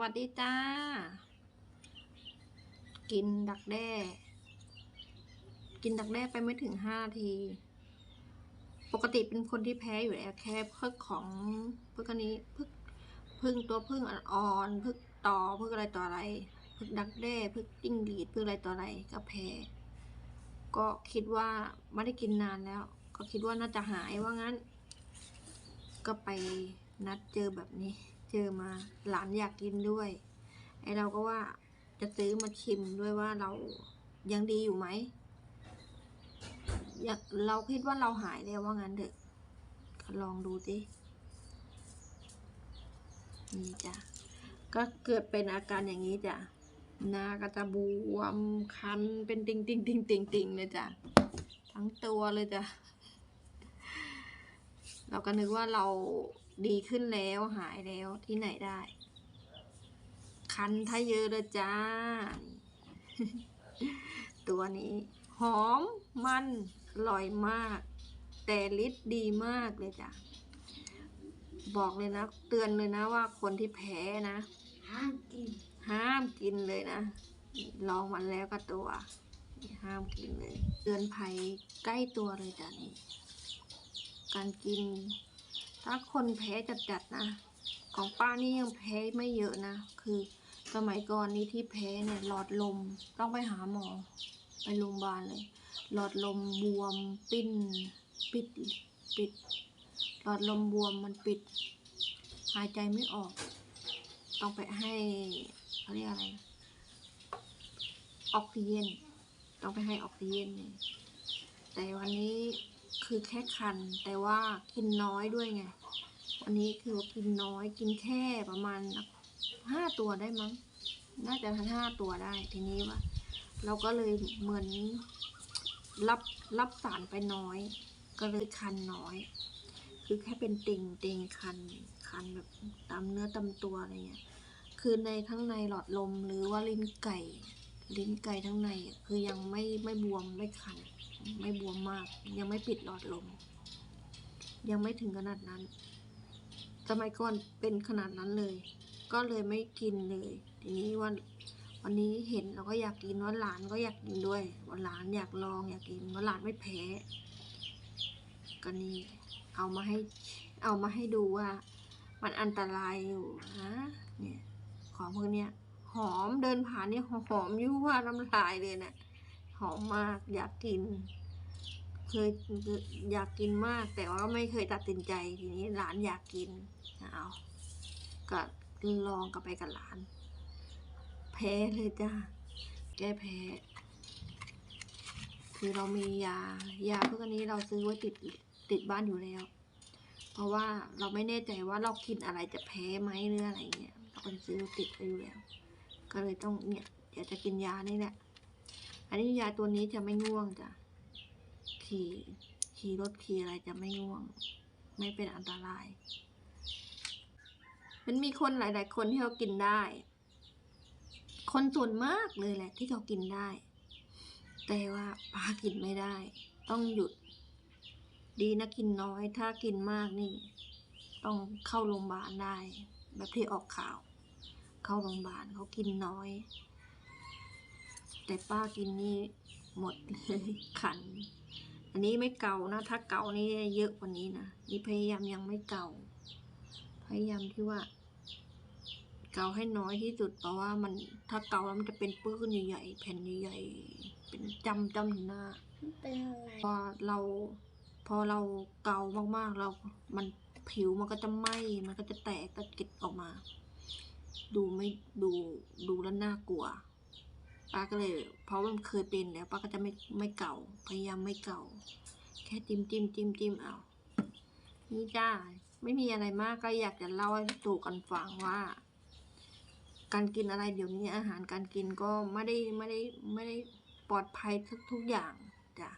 วัสดีจ้า กินดักแด้ กินดักแด้ไปไม่ถึงห้านาที ปกติเป็นคนที่แพ้อยู่แล้วแค่เพิกของพึกอันนี้พึกพึ่งตัวพึ่งอ่อนๆพึกต่อพึกอะไรต่ออะไรพึกดักแด้พึกจิ้งหรีดพึกอะไรต่ออะไรก็แพ้ ก็คิดว่าไม่ได้กินนานแล้ว ก็คิดว่าน่าจะหายว่างั้น ก็ไปนัดเจอแบบนี้ เจอมาหลานอยากกินด้วย ไอเราก็ว่าจะซื้อมาชิมด้วยว่าเรายังดีอยู่ไหมอยากเราคิดว่าเราหายแล้วว่างั้นเถอะลองดูสินี่จ้ะก็เกิดเป็นอาการอย่างนี้จ้ะหน้าก็จะบวมคันเป็นติงติงติงติงติงเลยจ้ะทั้งตัวเลยจ้ะเราก็นึกว่าเรา ดีขึ้นแล้วหายแล้วที่ไหนได้ คันถ้าเยอะเลยจ้า ตัวนี้ หอมมันอร่อยมาก แต่ฤทธิ์ดีมากเลยจ้ะ บอกเลยนะ เตือนเลยนะว่าคนที่แพ้นะ ห้ามกิน ห้ามกินเลยนะ ลองมันแล้วก็ตัว ห้ามกินเลย เตือนภัยใกล้ตัวเลยจ้ะนี่ การกิน ถ้าคนแพ้จัดๆนะ ของป้านี่ยังแพ้ไม่เยอะนะ คือสมัยก่อนนี้ที่แพ้เนี่ยหลอดลมต้องไปหาหมอ ไปโรงพยาบาลเลย หลอดลมบวมปิ้น ปิดปิด หลอดลมบวมมันปิด หายใจไม่ออก ต้องไปให้เขาเรียกอะไรออกซิเจนต้องไปให้ออกซิเจนเนี่ยแต่วันนี้ คือแค่คัน แต่ว่ากินน้อยด้วยไง วันนี้คือว่ากินน้อยกินแค่ประมาณห้าตัวได้มั้ง น่าจะทั้งห้าตัวได้ ทีนี้ว่า เราก็เลยเหมือนรับรับสารไปน้อย ก็เลยคันน้อย คือแค่เป็นติ่งติ่งคันคันแบบตามเนื้อตามตัวอะไรเงี้ย คือในทั้งในหลอดลมหรือว่าลิ้นไก่ ลิ้นไก่ทั้งในคือยังไม่ไม่บวมไม่คัน ไม่บวมมาก ยังไม่ปิดหลอดลม ยังไม่ถึงขนาดนั้น สมัยก่อนเป็นขนาดนั้นเลย ก็เลยไม่กินเลย ทีนี้วันวันนี้เห็นเราก็อยากกินวันหลานก็อยากกินด้วยวันหลานอยากลองอยากกินวันหลานไม่แพ้ก็นี่เอามาให้เอามาให้ดูว่า มันอันตรายอยู่นะเนี่ยของพวกเนี้ยหอมเดินผ่านนี่หอมอยู่ว่าน้ำลายเลยนะ หอมมากอยากกิน เคยอยากกินมาก แต่ว่าไม่เคยตัดสินใจทีนี้หลานอยากกินเอาก็ลองกับไปกับหลาน แพ้เลยจ้าแก้แพ้คือเรามียายาพวกนี้เราซื้อไว้ติดติดบ้านอยู่แล้ว เพราะว่าเราไม่แน่ใจว่าเรากินอะไรจะแพ้ไหมหรืออะไรเงี้ยเราก็ซื้อติดไปอยู่แล้ว ก็เลยต้องเนี่ยเดี๋ยวจะกินยานี่แหละ นนี้ยาตัวนี้จะไม่ง่วงจ้ะ ขี่ขี่รถขี่อะไรจะไม่ง่วง ไม่เป็นอันตราย มันมีคนหลาย ๆ คนที่เขากินได้ คนส่วนมากเลยแหละ ที่เขากินได้ แต่ว่าป้ากินไม่ได้ ต้องหยุด ดีนะกินน้อย ถ้ากินมากนี่ ต้องเข้าโรงพยาบาลได้ แบบที่ออกข่าว เข้าโรงพยาบาลเขากินน้อย แต่ป้ากินนี่หมดเลยขัน อันนี้ไม่เก่านะ ถ้าเก่านี่เยอะกว่านี้นะนี่พยายามยังไม่เก่า พยายามที่ว่า เกาให้น้อยที่สุดเพราะว่ามันถ้าเกาแล้วมันจะเป็นปื้นใหญ่ๆแผ่นใหญ่ๆเป็นจำจำอยู่หน้าเป็นอะไรพอเรา พอเราเกามากๆเรา มันผิวมันก็จะไหม้มันก็จะแตกตะกิดออกมา ดูไม่ดูดูแล้วน่ากลัว ป้าก็เลย เพราะว่ามันเคยเป็นแล้วป้าก็จะไม่ไม่เก่า พยายามไม่เก่า แค่จิ้มจิ้มจิ้มจิ้มเอานี่จ้าไม่มีอะไรมากก็อยากจะเล่าให้ตู่กันฟังว่า การกินอะไรเดี๋ยวนี้อาหารการกินก็ไม่ได้ไม่ได้ไม่ได้ปลอดภัยทุกทุกอย่างจ้ะ